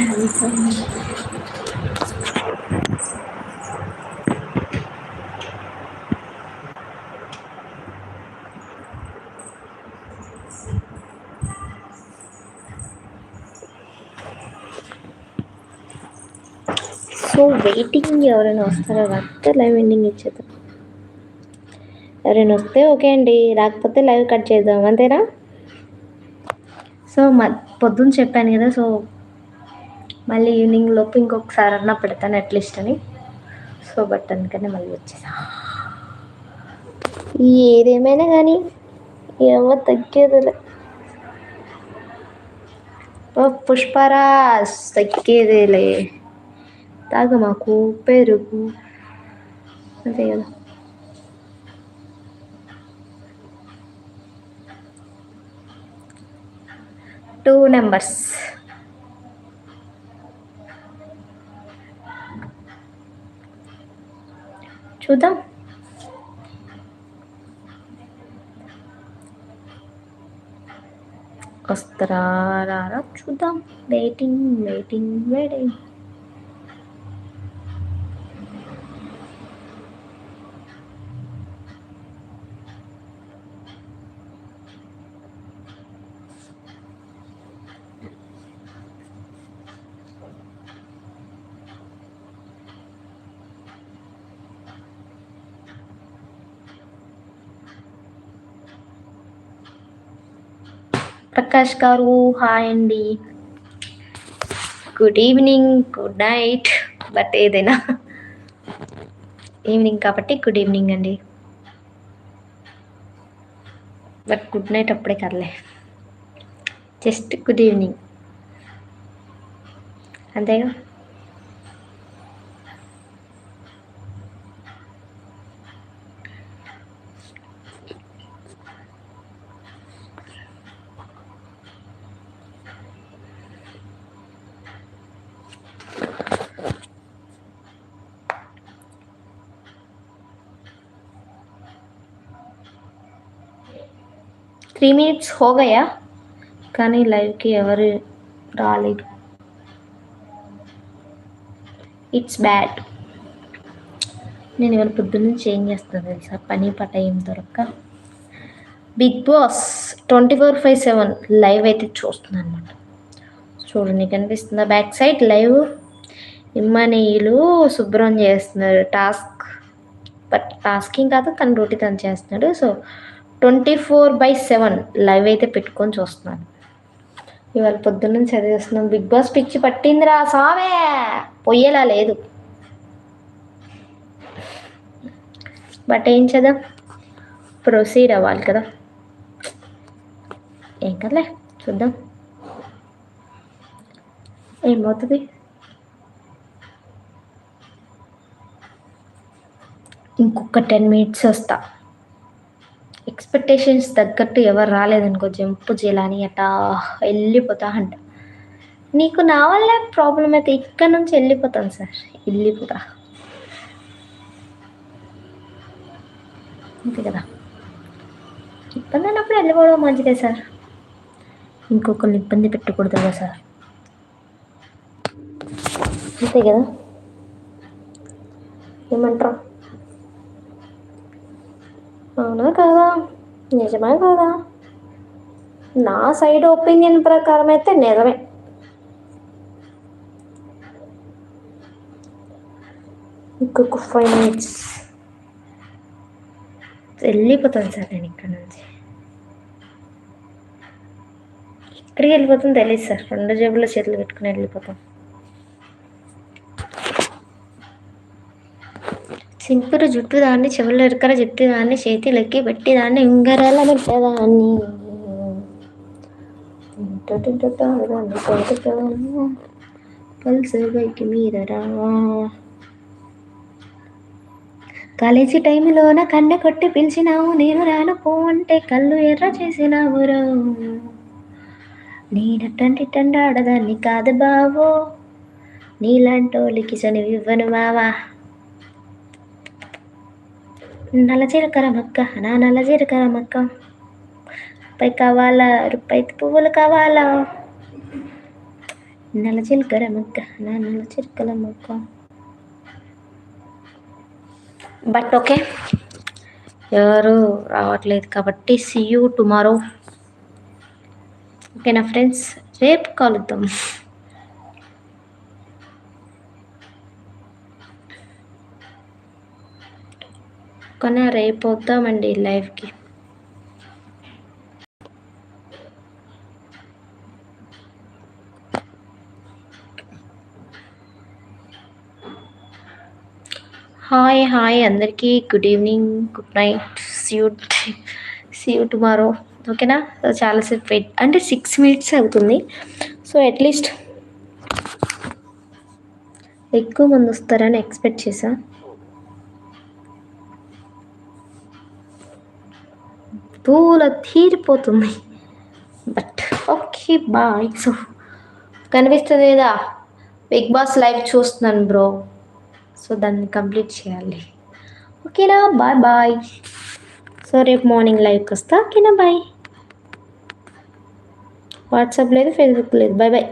So waiting ఎవరైనా వస్తారో? రాకపోతే లైవ్ ఎండింగ్ ఇచ్చేద్దాం. ఎవరైనా వస్తే ఓకే అండి. రాకపోతే లైవ్ కట్ చేద్దాం. అంతేనా? సో మ పొద్దున్న చెప్పాను కదా సో మళ్ళీ ఈవినింగ్ లోపు ఇంకొకసారి అన్నా పెడతాను అట్లీస్ట్ అని. సో బట్ అందుకనే మళ్ళీ వచ్చేసా. ఏదేమైనా కానీ ఏమో తగ్గేదిలే. ఓ పుష్పరాజ్ తగ్గేదేలే. తాగ మాకు పెరుగు. అంతే కదా. టూ నెంబర్స్ చూద్దాం. వస్తారా రారా చూద్దాం. వెయిటింగ్ వెయిటింగ్ వెయిటింగ్ ప్రకాష్ గారు హాయ్ అండి. Good evening good night but ఏదైనా. ఈవినింగ్ కాబట్టి గుడ్ ఈవినింగ్ అండి. బట్ గుడ్ నైట్ అప్పుడే కదలే. జస్ట్ గుడ్ ఈవినింగ్ అంతేగా? త్రీ మినిట్స్ హోగయా? కానీ లైవ్కి ఎవరు రాలేదు. It's bad. నేను ఇవాళ పొద్దున్నే చేంజ్ చేస్తాను తెలుసా? పని పట ఏం దొరక్క? Bigg Boss twenty four five seven live అయితే చూస్తున్నాను అనమాట చూడండి కనిపిస్తుందా బ్యాక్ సైడ్ లైవ్. ఇమ్మనీయులు శుభ్రం చేస్తున్నారు టాస్క్ బట్ టాస్కింగ్ కాదు తన డ్యూటీ తను చేస్తున్నాడు. So twenty four by seven live అయితే పెట్టుకొని చూస్తున్నాను. ఇవాళ పొద్దున్న చదివేస్తున్నాం బిగ్ బాస్ పిచ్చి పట్టిందిరా సావే. పొయ్యేలా లేదు. బట్ ఏం చేద్దాం? ప్రొసీడ్ అవ్వాలి కదా. ఏం కదలే చూద్దాం. ఏమవుతుంది? ఇంకొక టెన్ మినిట్స్ వస్తా. ఎక్స్పెక్టేషన్స్ తగ్గట్టు ఎవరు రాలేదనుకో జంపు చేయాలని అట్టా వెళ్ళిపోతా అంట. నీకు నా వల్ల ప్రాబ్లం అయితే ఇక్కడ నుంచి వెళ్ళిపోతాను సార్. వెళ్ళిపోతా. అంతే కదా? ఇబ్బంది అయినప్పుడు వెళ్ళిపోవడం మంచిదే సార్. ఇంకొకరిని ఇబ్బంది పెట్టకూడదు కదా సార్. అంతే కదా? ఏమంటారు అవునా కదా? నిజమే కదా నా సైడ్ ఒపీనియన్ ప్రకారం అయితే నిజమే. ఇంకొక ఫైవ్ మినిట్స్. వెళ్ళిపోతాను సార్ నేను ఇక్కడ నుంచి. ఇక్కడికి వెళ్ళిపోతాను తెలియదు సార్. రెండు జేబుల్లో చేతులు పెట్టుకుని వెళ్ళిపోతాం సింపురు జుట్టు దాన్ని చెవులు ఇరకర జుట్టు దాన్ని చేతిలెక్కి పెట్టి దాన్ని ఉంగరాల పెట్టేదాన్ని. కలిసి బైక్ మీద రావా కాలేజీ టైంలోన కన్నె కొట్టి పిలిచినావు నేను రాను పో అంటే కళ్ళు ఎర్ర చేసినావు రో. నేనట్టంటి టండాడదాన్ని కాదు బావో నీలాంటోళ్ళకి చనివివ్వను మావా. నల్ల మక్క నా నల్ల మక్క రూపాయి కావాలా రూపాయి పువ్వులు కావాలా? నల్ల మక్క నా నల్ల మక్క బట్ ఓకే ఎవరు రావట్లేదు కాబట్టి సీ యూ టుమారో ఓకేనా ఫ్రెండ్స్ రేపు కలుద్దాం. కానీ రేపు లైఫ్కి. హాయ్ హాయ్ అందరికీ. Good evening good night. See see tomorrow. ఓకేనా? చాలాసేపు వెయిట్. అంటే సిక్స్ మినిట్స్ అవుతుంది. సో అట్లీస్ట్ ఎక్కువ మంది వస్తారని ఎక్స్పెక్ట్ చేసాను పూల తీరిపోతుంది. బట్ ఓకే బాయ్ సో కనిపిస్తుంది కదా? బిగ్ బాస్ లైవ్ చూస్తున్నాను బ్రో సో దాన్ని కంప్లీట్ చేయాలి. ఓకేనా బాయ్ బాయ్ సో రేపు మార్నింగ్ లైవ్కి వస్తా. ఓకేనా బాయ్ వాట్సాప్ లేదు ఫేస్బుక్ లేదు. Bye bye